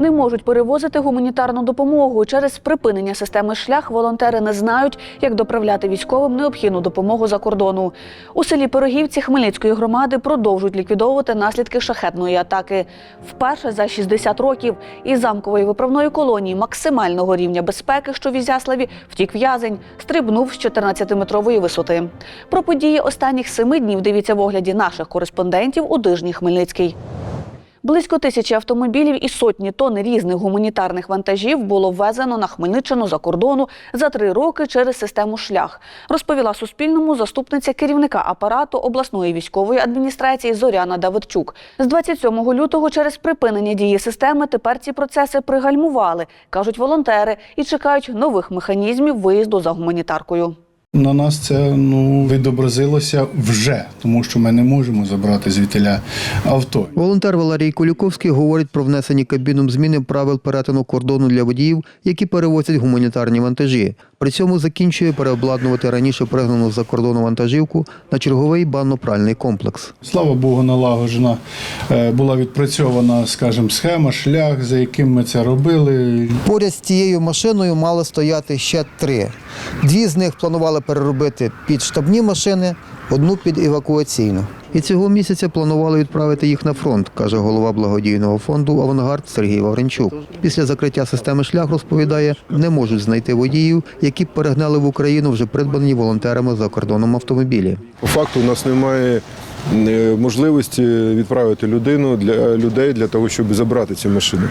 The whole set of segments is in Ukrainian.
не можуть перевозити гуманітарну допомогу. Через припинення системи шлях волонтери не знають, як доправляти військовим необхідну допомогу за кордону. У селі Пирогівці Хмельницької громади продовжують ліквідовувати наслідки шахетної атаки. Вперше за 60 років із замкової виправної колонії максимального рівня безпеки, що в Ізяславі, втік в'язень, стрибнув з 14-метрової висоти. Про події останніх семи днів дивіться в огляді наших кореспондентів у Дижній Хмельницький. Близько тисячі автомобілів і сотні тонн різних гуманітарних вантажів було ввезено на Хмельниччину за кордону за три роки через систему шлях, розповіла Суспільному заступниця керівника апарату обласної військової адміністрації Зоряна Давидчук. З 27 лютого через припинення дії системи тепер ці процеси пригальмували, кажуть волонтери, і чекають нових механізмів виїзду за гуманітаркою. На нас це ну відобразилося вже, тому що ми не можемо забрати звідтиля авто. Волонтер Валерій Куліковський говорить про внесені кабіном зміни правил перетину кордону для водіїв, які перевозять гуманітарні вантажі. При цьому закінчує переобладнувати раніше пригнану за кордону вантажівку на черговий банно-пральний комплекс. Слава Богу, налагоджена е, була відпрацьована, скажімо, схема, шлях, за яким ми це робили. Поряд з цією машиною мали стояти ще три. Дві з них планували переробити під штабні машини, одну під евакуаційну. І цього місяця планували відправити їх на фронт, каже голова благодійного фонду Авангард Сергій Вавренчук. Після закриття системи шлях розповідає, не можуть знайти водіїв, які б перегнали в Україну вже придбані волонтерами за кордоном автомобілі. По факту у нас немає можливості відправити людину для людей для того, щоб забрати ці машини.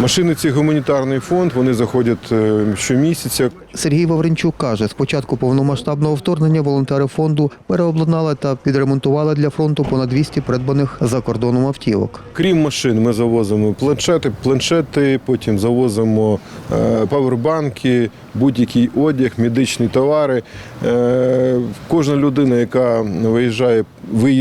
Машини ці гуманітарний фонд, вони заходять е, щомісяця. Сергій Вавренчук каже, з початку повномасштабного вторгнення волонтери фонду переобладнали та підремонтували для фронту понад 200 придбаних за кордоном автівок. Крім машин, ми завозимо планшети, планшети, потім завозимо е, павербанки, будь-який одяг, медичні товари. Е, Кожна людина, яка виїжджає,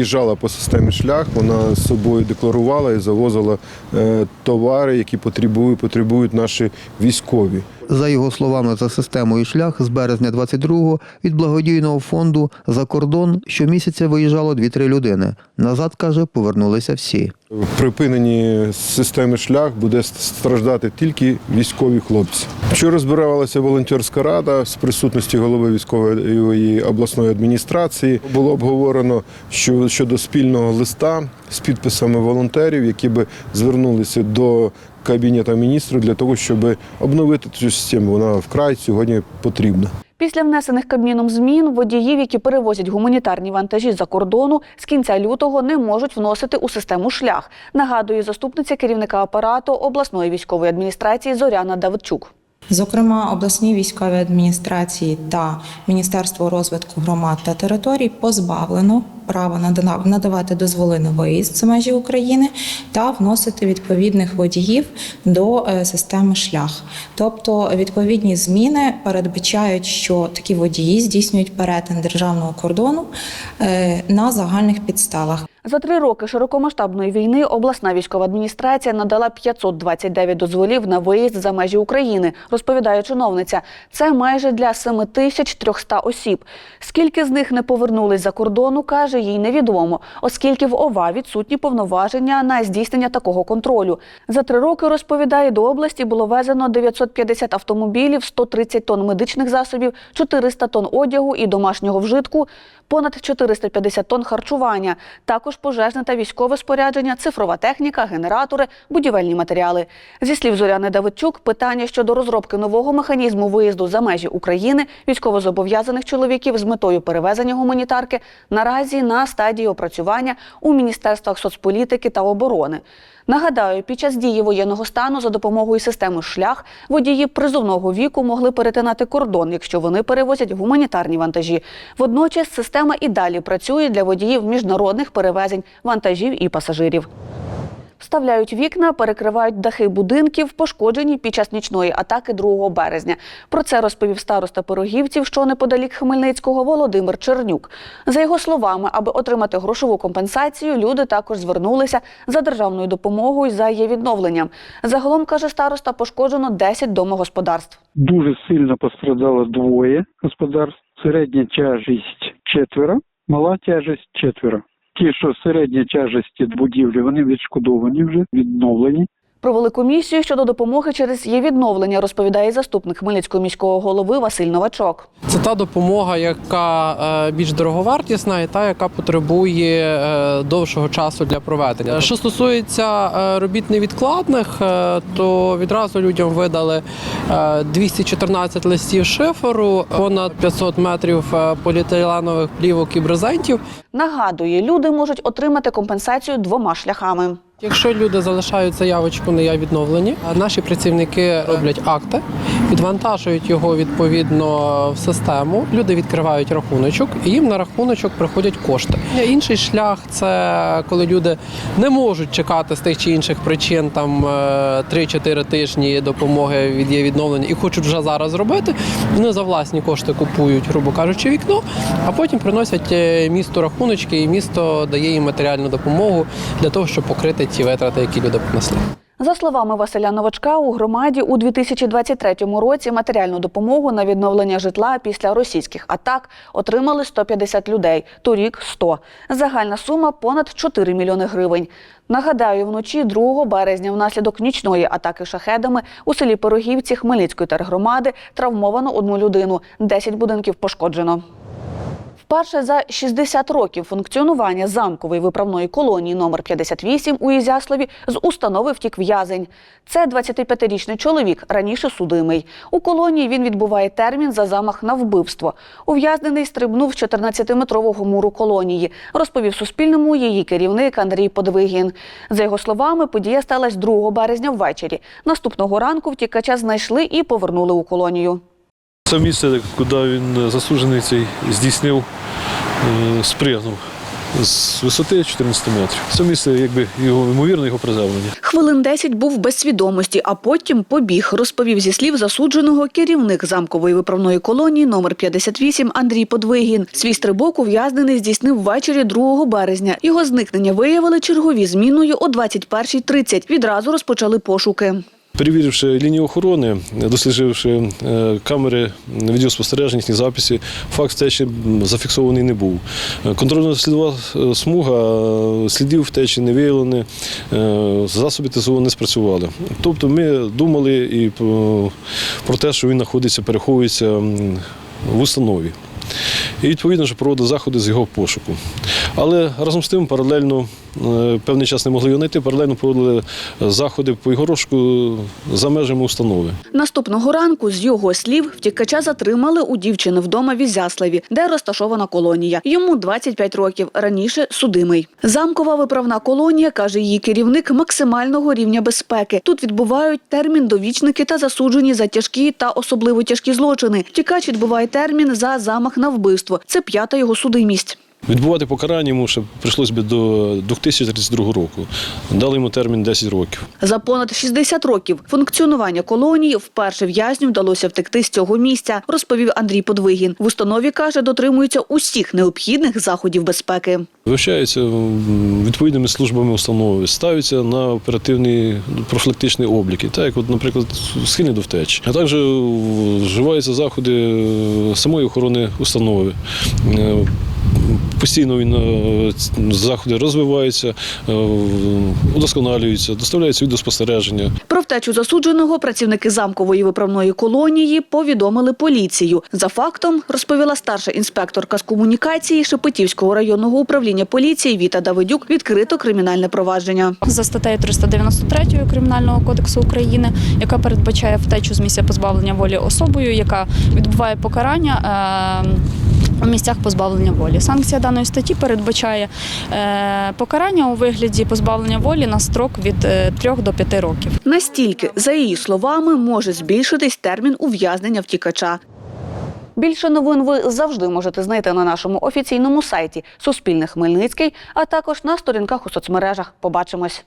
виїжджала по системі шлях, вона з собою декларувала і завозила е, товари, які потребують, потребують наші військові. За його словами, за системою шлях з березня 22-го від благодійного фонду за кордон щомісяця виїжджало 2-3 людини. Назад каже, повернулися всі. В припиненні системи шлях буде страждати тільки військові хлопці. Вчора збиралася волонтерська рада з присутності голови військової обласної адміністрації. Було обговорено що щодо спільного листа з підписами волонтерів, які би звернулися до кабінету міністрів для того, щоб обновити цю систему. Вона вкрай сьогодні потрібна. Після внесених Кабміном змін водіїв, які перевозять гуманітарні вантажі за кордону, з кінця лютого не можуть вносити у систему шлях. Нагадує заступниця керівника апарату обласної військової адміністрації Зоряна Давидчук. Зокрема, обласні військові адміністрації та Міністерство розвитку громад та територій позбавлено права надавати дозволи на виїзд за межі України та вносити відповідних водіїв до е, системи шлях. Тобто відповідні зміни передбачають, що такі водії здійснюють перетин державного кордону е, на загальних підставах. За три роки широкомасштабної війни обласна військова адміністрація надала 529 дозволів на виїзд за межі України, розповідає чиновниця. Це майже для 7300 осіб. Скільки з них не повернулись за кордону, каже, їй невідомо, оскільки в ОВА відсутні повноваження на здійснення такого контролю. За три роки, розповідає, до області було везено 950 автомобілів, 130 тонн медичних засобів, 400 тонн одягу і домашнього вжитку, понад 450 тонн харчування, також пожежне та військове спорядження, цифрова техніка, генератори, будівельні матеріали. Зі слів Зоряни Давидчук, питання щодо розробки нового механізму виїзду за межі України військовозобов'язаних чоловіків з метою перевезення гуманітарки наразі на стадії опрацювання у міністерствах соцполітики та оборони. Нагадаю, під час дії воєнного стану за допомогою системи шлях водії призовного віку могли перетинати кордон, якщо вони перевозять гуманітарні вантажі. Водночас система і далі працює для водіїв міжнародних перевезень вантажів і пасажирів. Вставляють вікна, перекривають дахи будинків, пошкоджені під час нічної атаки 2 березня. Про це розповів староста пирогівців, що неподалік Хмельницького Володимир Чернюк. За його словами, аби отримати грошову компенсацію, люди також звернулися за державною допомогою за її відновленням. Загалом каже староста, пошкоджено 10 домогосподарств. Дуже сильно пострадало двоє господарств. Середня тяжість четверо, мала тяжість четверо. Ті, що середня тяжесті будівлі, вони відшкодовані вже, відновлені. Провели комісію щодо допомоги через її відновлення, розповідає заступник Хмельницького міського голови Василь Новачок. Це та допомога, яка е, більш дороговартісна і та, яка потребує е, довшого часу для проведення. Що стосується е, робіт невідкладних, то відразу людям видали е, 214 листів шиферу, понад 500 метрів поліетиленових плівок і брезентів. Нагадує, люди можуть отримати компенсацію двома шляхами. Якщо люди залишають заявочку на я відновлені, наші працівники роблять акти, відвантажують його відповідно в систему. Люди відкривають рахуночок, і їм на рахуночок приходять кошти. Інший шлях це коли люди не можуть чекати з тих чи інших причин там е, 3-4 тижні допомоги від є відновлення і хочуть вже зараз зробити. Вони за власні кошти купують, грубо кажучи, вікно, а потім приносять е, місту рахуночки, і місто дає їм матеріальну допомогу для того, щоб покрити ті витрати, які люди понесли. За словами Василя Новачка, у громаді у 2023 році матеріальну допомогу на відновлення житла після російських атак отримали 150 людей, торік 100. Загальна сума понад 4 мільйони гривень. Нагадаю, вночі 2 березня внаслідок нічної атаки шахедами у селі Пирогівці Хмельницької тергромади травмовано одну людину, 10 будинків пошкоджено. Вперше за 60 років функціонування замкової виправної колонії номер 58 у Ізяславі з установи втік в'язень. Це 25-річний чоловік, раніше судимий. У колонії він відбуває термін за замах на вбивство. Ув'язнений стрибнув з 14-метрового муру колонії, розповів Суспільному її керівник Андрій Подвигін. За його словами, подія сталася 2 березня ввечері. Наступного ранку втікача знайшли і повернули у колонію. Це місце, куди він засуджений цей здійснив, е, спригнув з висоти 14 метрів. Це місце, якби його ймовірно, його приземлення. Хвилин 10 був без свідомості, а потім побіг, розповів зі слів засудженого керівник замкової виправної колонії номер 58 Андрій Подвигін. Свій стрибок ув'язнений здійснив ввечері 2 березня. Його зникнення виявили чергові зміною о 21.30. Відразу розпочали пошуки. Перевіривши лінію охорони, дослідживши е, камери відеоспостережень, записи, факт втечі зафіксований не був. Е, Контрольно-слідова е, смуга, слідів втечі не виявлені, засоби ТСО не спрацювали. Тобто ми думали і про те, що він знаходиться, переховується в установі. І відповідно що проводили заходи з його пошуку. Але разом з тим паралельно е, певний час не могли його знайти, паралельно проводили заходи по його розшуку за межами установи. Наступного ранку, з його слів, втікача затримали у дівчини вдома в Ізяславі, де розташована колонія. Йому 25 років, раніше судимий. Замкова виправна колонія, каже її керівник, максимального рівня безпеки. Тут відбувають термін довічники та засуджені за тяжкі та особливо тяжкі злочини. Втікач відбуває термін за замах на вбивство. Це п'ята його судимість. Відбувати покарання йому ще прийшлось би до 2032 року. Дали йому термін 10 років. За понад 60 років функціонування колонії вперше в'язню вдалося втекти з цього місця, розповів Андрій Подвигін. В установі каже, дотримуються усіх необхідних заходів безпеки. Вивчаються відповідними службами установи, ставляться на оперативні профілактичні обліки, так як, от, наприклад, схильні до втечі. А також вживаються заходи е, самої охорони установи. Постійно він е, заходи розвиваються, е, удосконалюються, доставляються відеоспостереження. Про втечу засудженого працівники замкової виправної колонії повідомили поліцію. За фактом розповіла старша інспекторка з комунікації Шепетівського районного управління поліції Віта Давидюк. Відкрито кримінальне провадження. за статтею 393 Кримінального кодексу України, яка передбачає втечу з місця позбавлення волі особою, яка відбуває покарання. е, У місцях позбавлення волі. Санкція даної статті передбачає е, покарання у вигляді позбавлення волі на строк від 3 до 5 років. Настільки, за її словами, може збільшитись термін ув'язнення втікача. Більше новин ви завжди можете знайти на нашому офіційному сайті Суспільне Хмельницький, а також на сторінках у соцмережах. Побачимось.